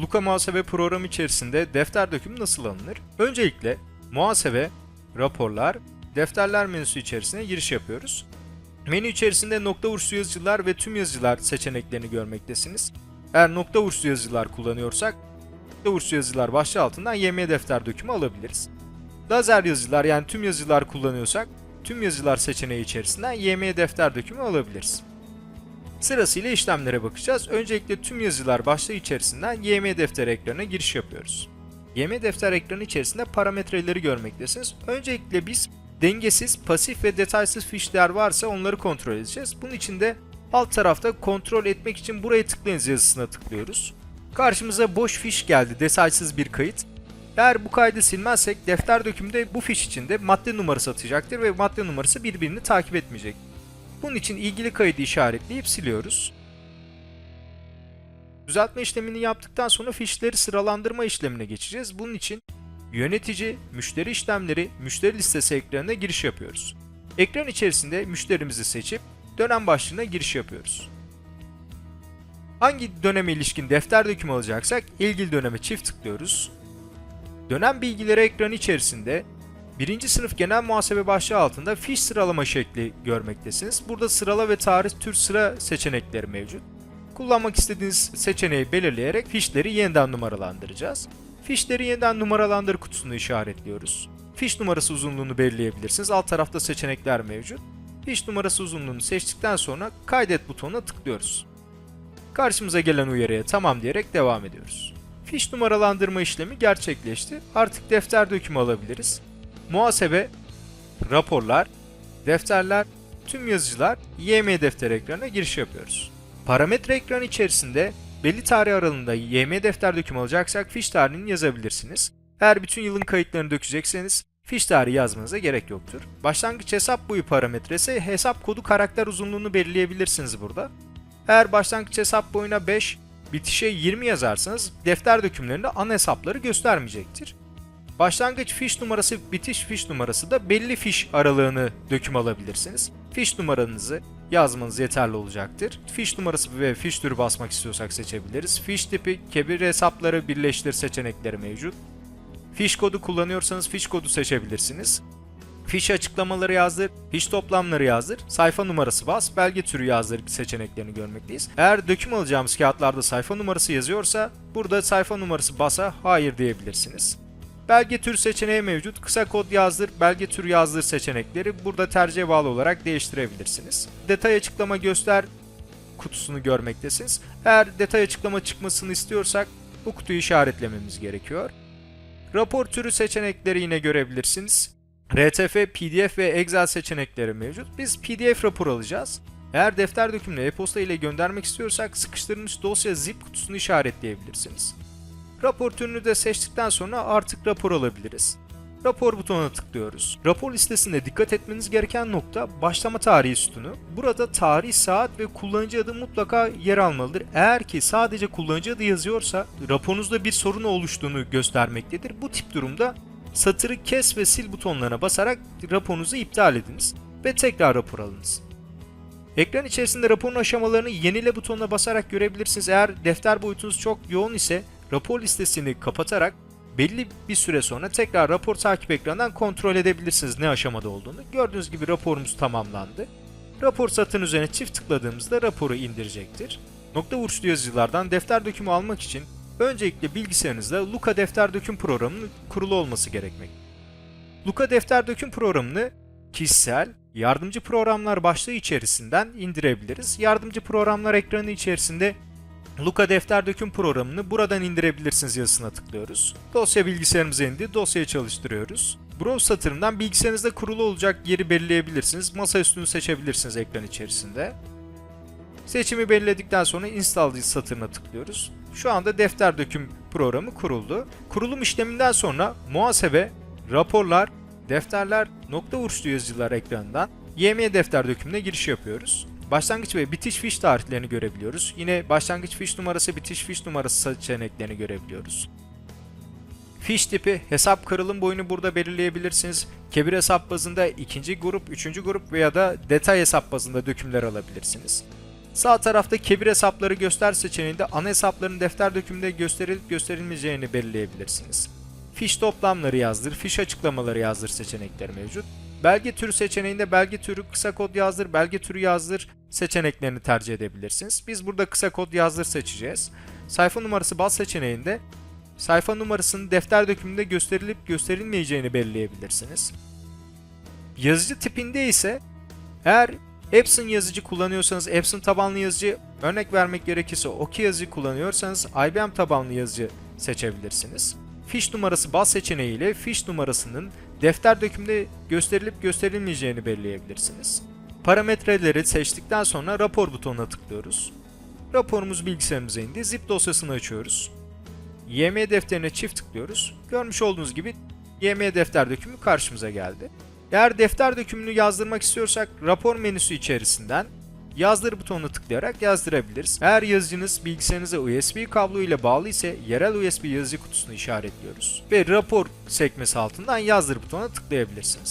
Luka muhasebe programı içerisinde defter dökümü nasıl alınır? Öncelikle muhasebe, raporlar, defterler menüsü içerisine giriş yapıyoruz. Menü içerisinde nokta vuruşlu yazıcılar ve tüm yazıcılar seçeneklerini görmektesiniz. Eğer nokta vuruşlu yazıcılar kullanıyorsak, nokta vuruşlu yazıcılar başlığı altından YM defter dökümü alabiliriz. Lazer yazıcılar yani tüm yazıcılar kullanıyorsak, tüm yazıcılar seçeneği içerisinden YM defter dökümü alabiliriz. Sırasıyla işlemlere bakacağız. Öncelikle tüm yazılar başlığı içerisinden YM defter ekranına giriş yapıyoruz. YM defter ekranı içerisinde parametreleri görmektesiniz. Öncelikle biz dengesiz, pasif ve detaysız fişler varsa onları kontrol edeceğiz. Bunun için de alt tarafta kontrol etmek için buraya tıklayınız yazısına tıklıyoruz. Karşımıza boş fiş geldi, detaysız bir kayıt. Eğer bu kaydı silmezsek defter dökümde bu fiş içinde madde numarası atacaktır ve madde numarası birbirini takip etmeyecek. Bunun için ilgili kaydı işaretleyip siliyoruz. Düzeltme işlemini yaptıktan sonra fişleri sıralandırma işlemine geçeceğiz. Bunun için yönetici, müşteri işlemleri, müşteri listesi ekranına giriş yapıyoruz. Ekran içerisinde müşterimizi seçip dönem başlığına giriş yapıyoruz. Hangi döneme ilişkin defter dökümü alacaksak ilgili döneme çift tıklıyoruz. Dönem bilgileri ekranı içerisinde Birinci sınıf genel muhasebe başlığı altında fiş sıralama şekli görmektesiniz. Burada sırala ve tarih tür sıra seçenekleri mevcut. Kullanmak istediğiniz seçeneği belirleyerek fişleri yeniden numaralandıracağız. Fişleri yeniden numaralandır kutusunu işaretliyoruz. Fiş numarası uzunluğunu belirleyebilirsiniz. Alt tarafta seçenekler mevcut. Fiş numarası uzunluğunu seçtikten sonra kaydet butonuna tıklıyoruz. Karşımıza gelen uyarıya tamam diyerek devam ediyoruz. Fiş numaralandırma işlemi gerçekleşti. Artık defter dökümü alabiliriz. Muhasebe, raporlar, defterler, tüm yazıcılar YM defter ekranına giriş yapıyoruz. Parametre ekranı içerisinde belli tarih aralığında YM defter dökümü alacaksak fiş tarihini yazabilirsiniz. Eğer bütün yılın kayıtlarını dökecekseniz fiş tarihi yazmanıza gerek yoktur. Başlangıç hesap boyu parametresi hesap kodu karakter uzunluğunu belirleyebilirsiniz burada. Eğer başlangıç hesap boyuna 5, bitişe 20 yazarsanız defter dökümlerinde ana hesapları göstermeyecektir. Başlangıç fiş numarası, bitiş fiş numarası da belli fiş aralığını döküm alabilirsiniz. Fiş numaranızı yazmanız yeterli olacaktır. Fiş numarası ve fiş türü basmak istiyorsak seçebiliriz. Fiş tipi, kebir hesapları birleştir seçenekleri mevcut. Fiş kodu kullanıyorsanız fiş kodu seçebilirsiniz. Fiş açıklamaları yazdır, fiş toplamları yazdır, sayfa numarası bas, belge türü yazdır seçeneklerini görmekteyiz. Eğer döküm alacağımız kağıtlarda sayfa numarası yazıyorsa burada sayfa numarası basa hayır diyebilirsiniz. Belge tür seçeneği mevcut. Kısa kod yazdır, belge tür yazdır seçenekleri burada tercihe bağlı olarak değiştirebilirsiniz. Detay açıklama göster kutusunu görmektesiniz. Eğer detay açıklama çıkmasını istiyorsak bu kutuyu işaretlememiz gerekiyor. Rapor türü seçenekleri yine görebilirsiniz. RTF, PDF ve Excel seçenekleri mevcut. Biz PDF rapor alacağız. Eğer defter dökümünü e-posta ile göndermek istiyorsak sıkıştırılmış dosya zip kutusunu işaretleyebilirsiniz. Rapor türünü de seçtikten sonra artık rapor alabiliriz. Rapor butonuna tıklıyoruz. Rapor listesinde dikkat etmeniz gereken nokta başlama tarihi sütunu. Burada tarih, saat ve kullanıcı adı mutlaka yer almalıdır. Eğer ki sadece kullanıcı adı yazıyorsa raporunuzda bir sorun oluştuğunu göstermektedir. Bu tip durumda satırı kes ve sil butonlarına basarak raporunuzu iptal ediniz ve tekrar rapor alınız. Ekran içerisinde raporun aşamalarını yenile butonuna basarak görebilirsiniz. Eğer defter boyutunuz çok yoğun ise rapor listesini kapatarak belli bir süre sonra tekrar rapor takip ekranından kontrol edebilirsiniz ne aşamada olduğunu. Gördüğünüz gibi raporumuz tamamlandı. Rapor satırın üzerine çift tıkladığımızda raporu indirecektir. Nokta vuruşlu yazıcılardan defter dökümü almak için öncelikle bilgisayarınızda Luca defter döküm programının kurulu olması gerekmek. Luca defter döküm programını kişisel, yardımcı programlar başlığı içerisinden indirebiliriz. Yardımcı programlar ekranı içerisinde Luca defter döküm programını buradan indirebilirsiniz yazısına tıklıyoruz. Dosya bilgisayarımıza indi, dosyayı çalıştırıyoruz. Browse satırından bilgisayarınızda kurulu olacak yeri belirleyebilirsiniz. Masa üstünü seçebilirsiniz ekran içerisinde. Seçimi belirledikten sonra install satırına tıklıyoruz. Şu anda defter döküm programı kuruldu. Kurulum işleminden sonra muhasebe, raporlar, defterler, nokta vuruşlu yazıcılar ekranından YM defter dökümüne giriş yapıyoruz. Başlangıç ve bitiş fiş tarihlerini görebiliyoruz. Yine başlangıç fiş numarası, bitiş fiş numarası seçeneklerini görebiliyoruz. Fiş tipi, hesap kırılım boyunu burada belirleyebilirsiniz. Kebir hesap bazında ikinci grup, üçüncü grup veya da detay hesap bazında dökümler alabilirsiniz. Sağ tarafta kebir hesapları göster seçeneğinde ana hesapların defter dökümünde gösterilip gösterilmeyeceğini belirleyebilirsiniz. Fiş toplamları yazdır, fiş açıklamaları yazdır seçenekleri mevcut. Belge türü seçeneğinde belge türü kısa kod yazdır, belge türü yazdır seçeneklerini tercih edebilirsiniz. Biz burada kısa kod yazdır seçeceğiz. Sayfa numarası baz seçeneğinde sayfa numarasının defter dökümünde gösterilip gösterilmeyeceğini belirleyebilirsiniz. Yazıcı tipinde ise eğer Epson yazıcı kullanıyorsanız Epson tabanlı yazıcı, örnek vermek gerekirse Oki yazıcı kullanıyorsanız IBM tabanlı yazıcı seçebilirsiniz. Fiş numarası baz seçeneğiyle fiş numarasının defter dökümünde gösterilip gösterilmeyeceğini belirleyebilirsiniz. Parametreleri seçtikten sonra rapor butonuna tıklıyoruz. Raporumuz bilgisayarımıza indi. Zip dosyasını açıyoruz. YM defterine çift tıklıyoruz. Görmüş olduğunuz gibi YM defter dökümü karşımıza geldi. Eğer defter dökümünü yazdırmak istiyorsak rapor menüsü içerisinden yazdır butonuna tıklayarak yazdırabiliriz. Eğer yazıcınız bilgisayarınıza USB kablo ile bağlı ise yerel USB yazıcı kutusunu işaretliyoruz. Ve rapor sekmesi altından yazdır butonuna tıklayabilirsiniz.